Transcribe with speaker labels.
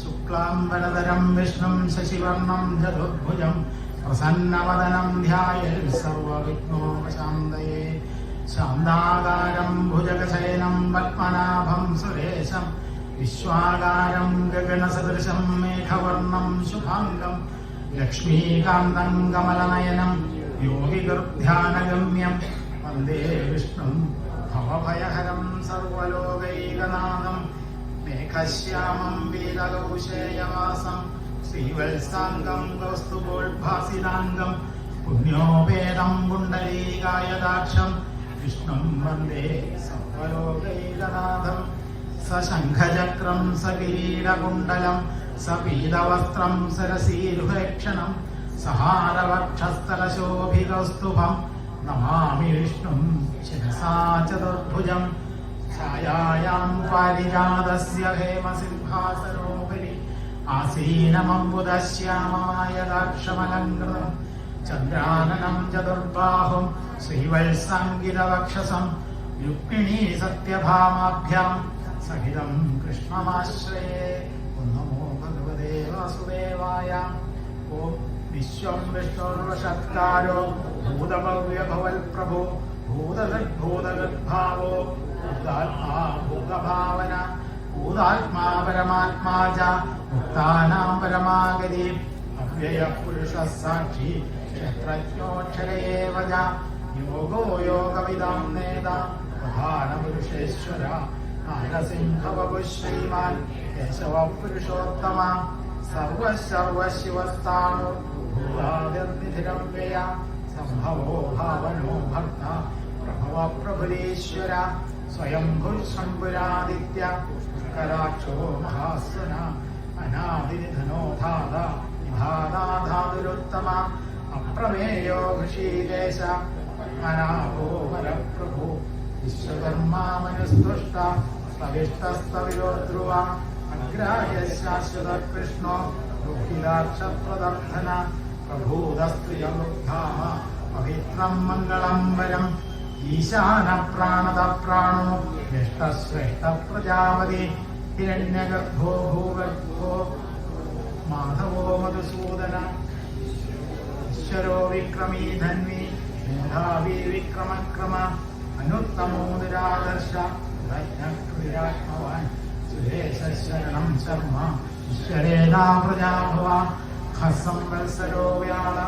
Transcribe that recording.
Speaker 1: ശുക്ലാംബരധരം വിഷ്ണും ശശിവർണം ചതുർഭുജം പ്രസന്നവദനം ധ്യായൽ സർവവിഘ്നോപശാന്തയേ. ശാന്താകാരം ഭുജഗശയനം പത്മനാഭം സുരേശം വിശ്വാകാരം ഗഗനസദൃശം മേഘവർണം ശുഭാംഗം ലക്ഷ്മീകാന്തം കമലനയനം യോഗികൃധ്യാനഗമ്യം വന്ദേ വിഷ്ണും. ഭവഭയഹരം സർവലോകൈകനാഥം. മേഘശ്യാമം വീരകൗശേയവാസം ശ്രീവത്സാംഗം കൗസ്തുഭോദ്ഭാസിതാംഗം പുണ്യോപേതം പുണ്ടരീകായദാക്ഷം വിഷ്ണും വന്ദേ സർവലോകൈകനാഥം. സശംഖചക്രം സകിരീടകുണ്ടലം. സപീതവസ്ത്രം സരസീരുഹേക്ഷണം സഹാരവക്ഷസ്ഥലശോഭികൗസ്തുഭം നമാമി വിഷ്ണും ശിരസാ ചതുർഭുജം ഛായായാം പാരിജാതസ്യ ഹേമസിംഹാസനോപരി ആസീനമംബുദശ്യാമായ ദാക്ഷമലങ്കൃതം ചന്ദ്രാനനം ചതുർബാഹും ശ്രീവത്സംഗിതവക്ഷസം രുക്മിണീ സത്യഭാമാഭ്യാം സഹിതം കൃഷ്ണമാശ്രയേ ഓം നമോ ഭഗവതേ വാസുദേവായ ഓം വിശ്വം വിഷ്ണുർവഷത്കാരോ ഭൂതഭവ്യഭവൽ പ്രഭു ഭൂതഗദ്ഭൂതഗദ്ഭാവോ ഭൂതാത്മാ ഭൂതഭാവന ഭൂതാത്മാ പരമാത്മാ ച മുക്താനാം പരമാഗതി അവ്യയ പുരുഷ സാക്ഷി ക്ഷേത്രജ്ഞോക്ഷര ഏവ ച യോഗോ യോഗവിദാം നേത പ്രധാനപുരുഷേശ്വര നാരസിംഹവപു ശ്രീമാൻ കേശവ പുരുഷോത്തമ സർവശർവശിവസ്ഥാണു ഭൂതാതിർനിധിരം വ്യയ സംഭവോ ഭാവനോ ഭക്ത പ്രഭവ പ്രഭുരീശ്വര സ്വയംഭു ശംഭുരാദിത്യ കരാക്ഷോ മഹാസ്വന അനാദിനിധനോ ധാത. നിധാതാധാതുരുത്തമ അപ്രമേയോ ഋഷീകേശ പത്മനാഭോ വരപ്രഭു. വിശ്വകർമാ മനുസ്തുഷ്ട സ്ഥവിഷ്ടസ്ഥവിരോ ധ്രുവ അഗ്രാഹ്യ ശാശ്വത കൃഷ്ണ ദുഃഖിതാക്ഷപ്രദർധന പ്രഭൂതസ്ത്രിയമുദ്ധാമ പവിത്രം മംഗളം വരം ഈശാന പ്രാണത പ്രാണോ ജ്യേഷ്ഠശ്രേഷ്ഠ പ്രജാപതി ഹിരണ്യഗർഭോ ഭൂഗർഭോ മാധവോ മധുസൂദന ഈശ്വരോ വിക്രമീ ധന്വി മേധാവി വിക്രമക്രമ അനുത്തമോ നിരാദർശ ക്രിയാത്മവാൻ സുരേശരണം ശർമ്മ ഈശ്വരേണാ പ്രജാഭവ ഹസം വത്സരോ വ്യാള